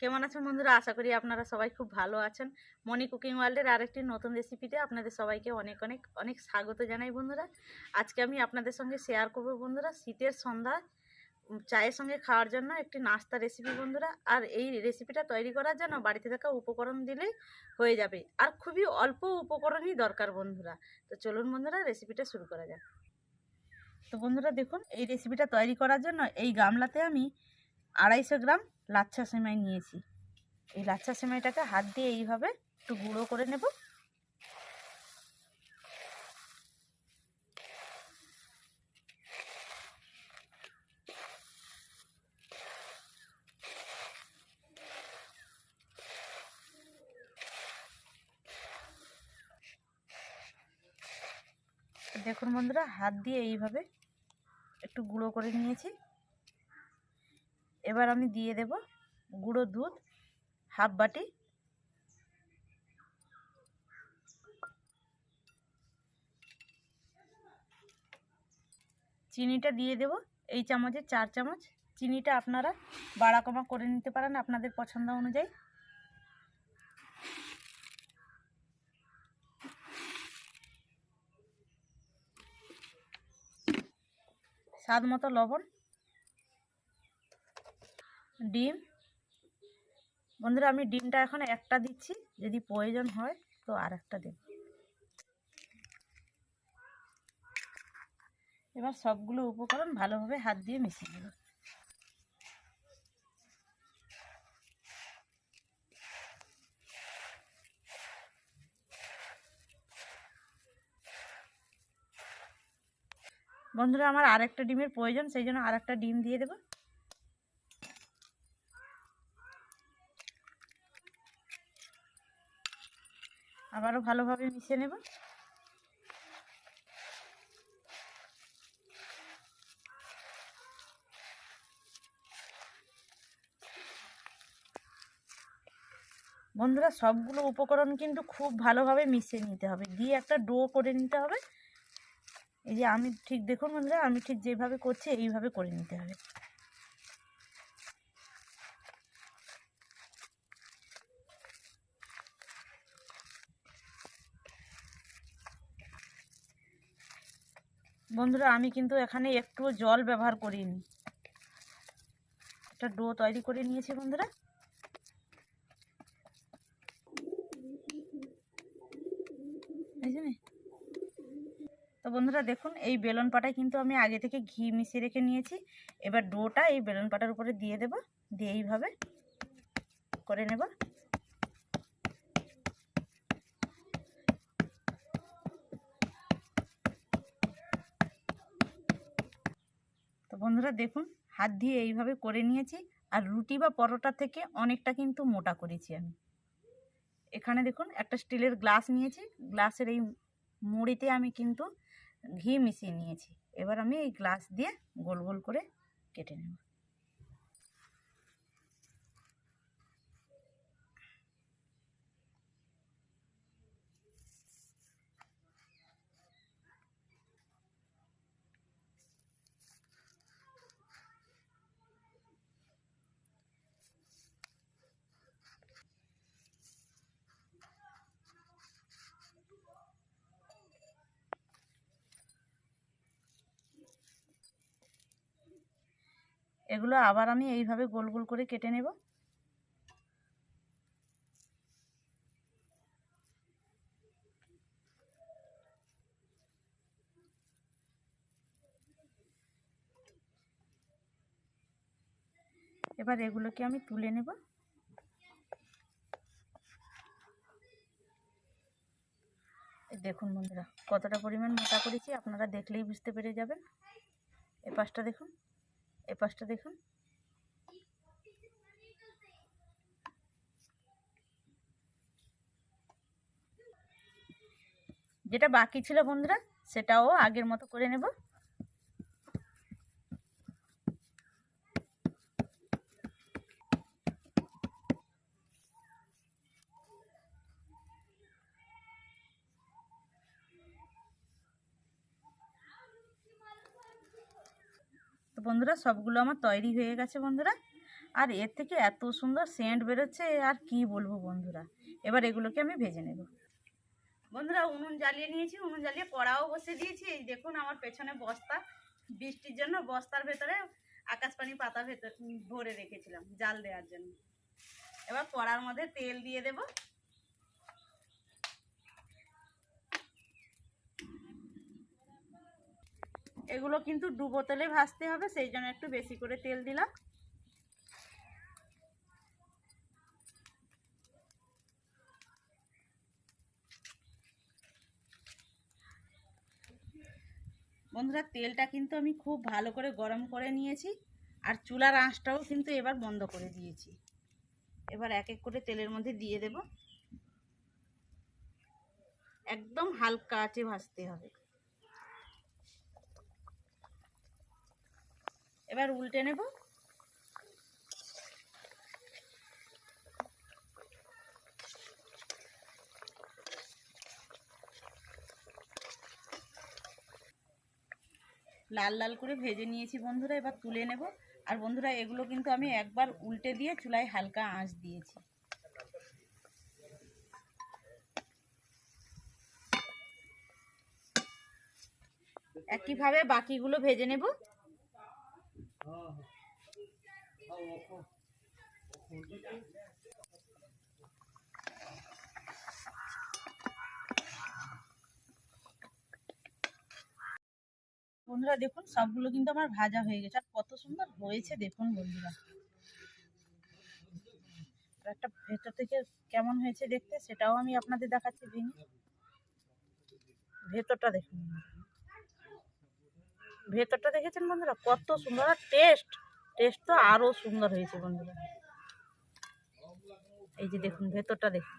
কেমন আছেন বন্ধুরা? আশা করি আপনারা সবাই খুব ভালো আছেন। মনি কুকিং ওয়ার্ল্ডের আরেকটি নতুন রেসিপিতে আপনাদের সবাইকে অনেক অনেক অনেক স্বাগত জানাই বন্ধুরা। আজকে আমি আপনাদের সঙ্গে শেয়ার করব বন্ধুরা শীতের সন্ধ্যা চায়ের সঙ্গে খাওয়ার জন্য একটি নাস্তা রেসিপি বন্ধুরা। আর এই রেসিপিটা তৈরি করার জন্য বাড়িতে থাকা উপকরণ দিলেই হয়ে যাবে। আর খুবই অল্প উপকরণই দরকার বন্ধুরা। তো চলুন বন্ধুরা রেসিপিটা শুরু করা যাক। তো বন্ধুরা দেখুন, এই রেসিপিটা তৈরি করার জন্য এই গামলাতে আমি আড়াইশো গ্রাম লাচ্ছা সেমাই নিয়েছি। এই লাচ্ছা সেমাইটাকে হাত দিয়ে এইভাবে একটু গুঁড়ো করে নেব। দেখুন বন্ধুরা, হাত দিয়ে এইভাবে একটু গুঁড়ো করে নিয়েছি। এবার আমি দিয়ে দেব গুঁড়ো দুধ, হাফ বাটি। চিনিটা দিয়ে দেব, এই চামচে চার চামচ। চিনিটা আপনারা বাড়া কমা করে নিতে পারেন আপনাদের পছন্দ অনুযায়ী। স্বাদ মতো লবণ। ডিম। বন্ধুরা, আমি ডিমটা এখন একটা দিচ্ছি, যদি প্রয়োজন হয় তো আর একটা দেব। এবার সবগুলো উপকরণ ভালোভাবে হাত দিয়ে মিশিয়ে দেব বন্ধুরা, আমার আরেকটা ডিমের প্রয়োজন, সেই জন্য আরেকটা ডিম দিয়ে দেবো। আবারও ভালোভাবে মিশিয়ে নেব। বন্ধুরা, সবগুলো উপকরণ কিন্তু খুব ভালোভাবে মিশিয়ে নিতে হবে। দিয়ে একটা ডো করে নিতে হবে। এই যে আমি ঠিক, দেখুন বন্ধুরা, আমি ঠিক যেভাবে করছি, এইভাবে করে নিতে হবে। বন্ধুরা, আমি কিন্তু এখানে একটু জল ব্যবহার করিনি। একটা ডো তৈরি করে নিয়েছি বন্ধুরা। তো বন্ধুরা, দেখুন, এই বেলন পাটায় কিন্তু আমি আগে থেকে ঘি মিশিয়ে রেখে নিয়েছি। এবার ডোটা এই বেলন পাটার উপরে দিয়ে দেব। দিয়ে এইভাবে করে নেব তো বন্ধুরা দেখুন, হাত দিয়ে এইভাবে করে নিয়েছি আর রুটি বা পরোটা থেকে অনেকটা কিন্তু মোটা করেছি আমি। এখানে দেখুন, একটা স্টিলের গ্লাস নিয়েছি, গ্লাসের এই মুড়িতে আমি কিন্তু ঘি মিশিয়ে নিয়েছি। এবার আমি এই গ্লাস দিয়ে গোল গোল করে কেটে নেব। এগুলো আবার আমি এইভাবে গোল গোল করে কেটে নেব। এবার এগুলোকে আমি তুলে নেব। দেখুন বন্ধুরা, কতটা পরিমাণ মোটা করেছি, আপনারা দেখলেই বুঝতে পেরে যাবেন। এ পাশটা দেখুন। এ পাশটা দেখুন। যেটা বাকি ছিল বন্ধুরা সেটাও আগের মতো করে নেব। তো বন্ধুরা, সবগুলো আমার তৈরি হয়ে গেছে বন্ধুরা। আর এর থেকে এত সুন্দর সেন্ট বেরোচ্ছে, আর কি বলব বন্ধুরা? এবার এগুলোকে আমি ভেজে নেব। বন্ধুরা, উনুন জ্বালিয়ে নিয়েছি, উনুন জ্বালিয়ে কড়াও বসে দিয়েছি। এই দেখুন আমার পেছনে বস্তা, বৃষ্টির জন্য বস্তার ভেতরে আকাশপানি পাতা ভেতর ভরে রেখেছিলাম জাল দেওয়ার জন্য। এবার কড়ার মধ্যে তেল দিয়ে দেব। এগুলো কিন্তু ডুবো তেলে ভাজতে হবে, সেই জন্য একটু বেশি করে তেল দিলাম। বন্ধুরা, তেলটা কিন্তু আমি খুব ভালো করে গরম করে নিয়েছি, আর চুলার আঁচটাও কিন্তু এবার বন্ধ করে দিয়েছি। এবার এক এক করে তেলের মধ্যে দিয়ে দেব। একদম হালকা আঁচে ভাজতে হবে। এবার উল্টে নেব। লাল লাল করে ভেজে নিয়েছি বন্ধুরা, এবার তুলে নেব। আর বন্ধুরা, এগুলো কিন্তু আমি একবার উল্টে দিয়ে চুলায় হালকা আঁচ দিয়েছি। একইভাবে বাকিগুলো ভেজে নেব। বন্ধুরা, দেখুন, সবগুলো কিন্তু আমার ভাজা হয়ে গেছে। আর কত সুন্দর হয়েছে, দেখুন বন্ধুরা। একটা ভেতর থেকে কেমন হয়েছে দেখতে, সেটাও আমি আপনাদের দেখাচ্ছি, ভেঙে। ভেতরটা দেখুন ভেতরটা দেখেছেন বন্ধুরা? কত সুন্দর। আর টেস্ট টেস্ট তো আরও সুন্দর হয়েছে বন্ধুরা। এই যে দেখুন, ভেতরটা দেখুন।